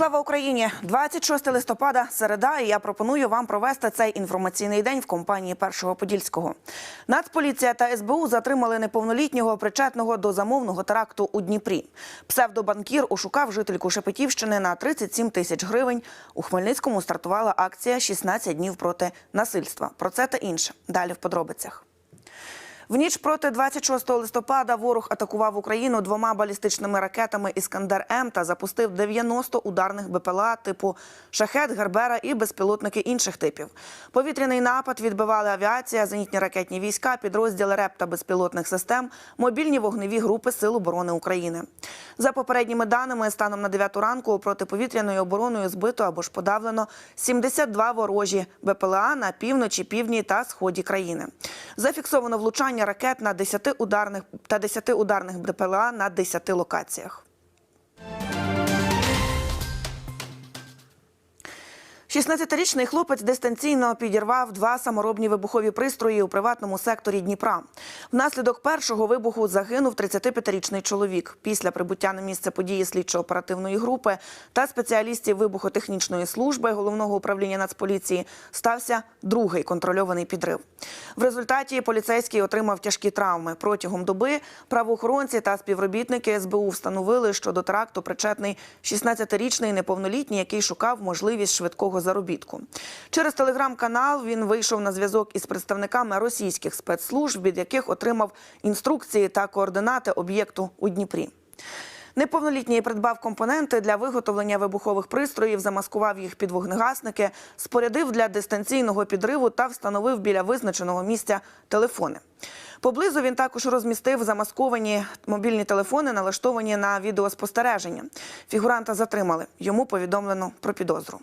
Слава Україні! 26 листопада, середа. І я пропоную вам провести цей інформаційний день в компанії Першого Подільського. Нацполіція та СБУ затримали неповнолітнього причетного до замовного теракту у Дніпрі. Псевдобанкір ошукав жительку Шепетівщини на 37 тисяч гривень. У Хмельницькому стартувала акція «16 днів проти насильства. Про це та інше далі в подробицях. В ніч проти 26 листопада ворог атакував Україну двома балістичними ракетами Іскандер М та запустив 90 ударних БПЛА типу Шахет, Гербера і безпілотники інших типів. Повітряний напад відбивали авіація, зенітні ракетні війська, підрозділи РЕП та безпілотних систем, мобільні вогневі групи Сил оборони України. За попередніми даними, станом на 9 ранку протиповітряною обороною збито або ж подавлено 72 ворожі БПЛА на півночі, півдні та сході країни. Зафіксовано влучання ракет на 10 ударних та 10 ударних БПЛА на 10 локаціях. 16-річний хлопець дистанційно підірвав два саморобні вибухові пристрої у приватному секторі Дніпра. Внаслідок першого вибуху загинув 35-річний чоловік. Після прибуття на місце події слідчо-оперативної групи та спеціалістів вибухотехнічної служби головного управління Нацполіції стався другий контрольований підрив. В результаті поліцейський отримав тяжкі травми. Протягом доби правоохоронці та співробітники СБУ встановили, що до теракту причетний 16-річний неповнолітній, який шукав можливість швидкого заробітку. Через телеграм-канал він вийшов на зв'язок із представниками російських спецслужб, від яких отримав інструкції та координати об'єкту у Дніпрі. Неповнолітній придбав компоненти для виготовлення вибухових пристроїв, замаскував їх під вогнегасники, спорядив для дистанційного підриву та встановив біля визначеного місця телефони. Поблизу він також розмістив замасковані мобільні телефони, налаштовані на відеоспостереження. Фігуранта затримали. Йому повідомлено про підозру.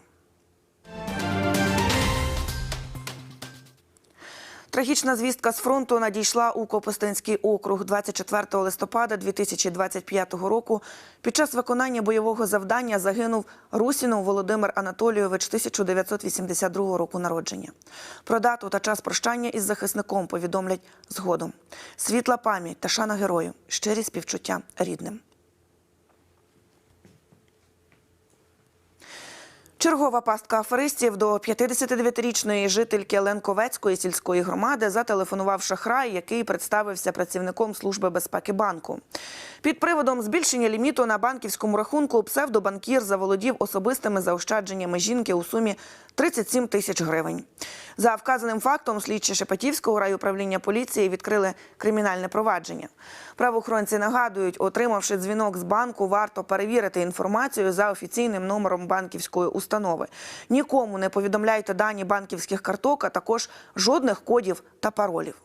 Трагічна звістка з фронту надійшла у Копостинський округ 24 листопада 2025 року. Під час виконання бойового завдання загинув Русінов Володимир Анатолійович 1982 року народження. Про дату та час прощання із захисником повідомлять згодом. Світла пам'ять та шана герою, щирі співчуття рідним. Чергова пастка аферистів до 59-річної жительки Ленковецької сільської громади зателефонував шахрай, який представився працівником служби безпеки банку. Під приводом збільшення ліміту на банківському рахунку псевдобанкір заволодів особистими заощадженнями жінки у сумі 37 тисяч гривень. За вказаним фактом слідчі Шепетівського райуправління поліції відкрили кримінальне провадження. Правоохоронці нагадують, отримавши дзвінок з банку, варто перевірити інформацію за офіційним номером банківської установи. Нікому не повідомляйте дані банківських карток, а також жодних кодів та паролів.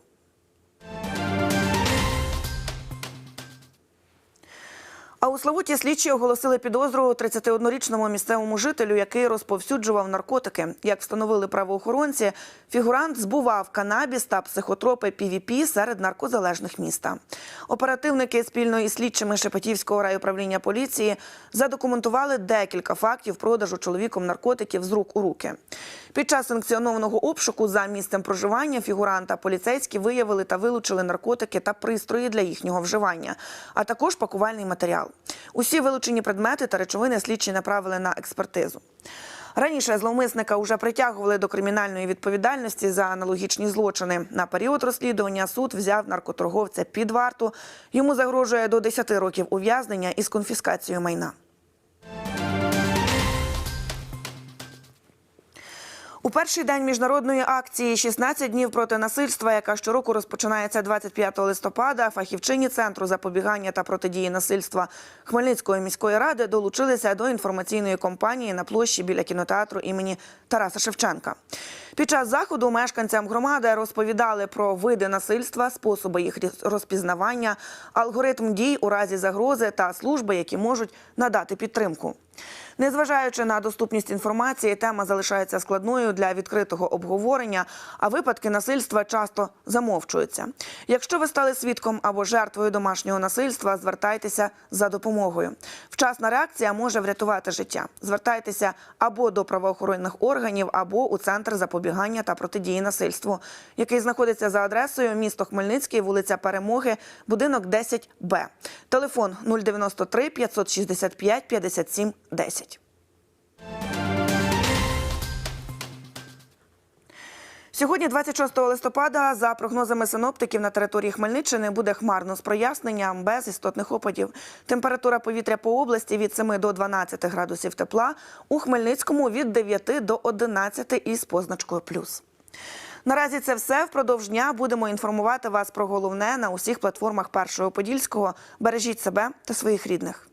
А у Славуті слідчі оголосили підозру 31-річному місцевому жителю, який розповсюджував наркотики. Як встановили правоохоронці, фігурант збував канабіс та психотропи PVP серед наркозалежних міста. Оперативники спільно із слідчими Шепетівського райуправління поліції задокументували декілька фактів продажу чоловіком наркотиків з рук у руки. Під час санкціонованого обшуку за місцем проживання фігуранта поліцейські виявили та вилучили наркотики та пристрої для їхнього вживання, а також пакувальний матеріал. Усі вилучені предмети та речовини слідчі направили на експертизу. Раніше зловмисника вже притягували до кримінальної відповідальності за аналогічні злочини. На період розслідування суд взяв наркоторговця під варту. Йому загрожує до 10 років ув'язнення із конфіскацією майна. У перший день міжнародної акції «16 днів проти насильства, яка щороку розпочинається 25 листопада, фахівчині центру запобігання та протидії насильства Хмельницької міської ради долучилися до інформаційної кампанії на площі біля кінотеатру імені Тараса Шевченка. Під час заходу мешканцям громади розповідали про види насильства, способи їх розпізнавання, алгоритм дій у разі загрози та служби, які можуть надати підтримку. Незважаючи на доступність інформації, тема залишається складною для відкритого обговорення, а випадки насильства часто замовчуються. Якщо ви стали свідком або жертвою домашнього насильства, звертайтеся за допомогою. Вчасна реакція може врятувати життя. Звертайтеся або до правоохоронних органів, або у центр запобігання та протидії насильству, який знаходиться за адресою місто Хмельницький, вулиця Перемоги, будинок 10Б. Телефон 093 565 57 10. Сьогодні, 26 листопада, за прогнозами синоптиків, на території Хмельниччини буде хмарно з проясненням без істотних опадів. Температура повітря по області від 7 до 12 градусів тепла, у Хмельницькому від 9 до 11 із позначкою плюс. Наразі це все. Впродовж дня будемо інформувати вас про головне на усіх платформах Першого Подільського. Бережіть себе та своїх рідних.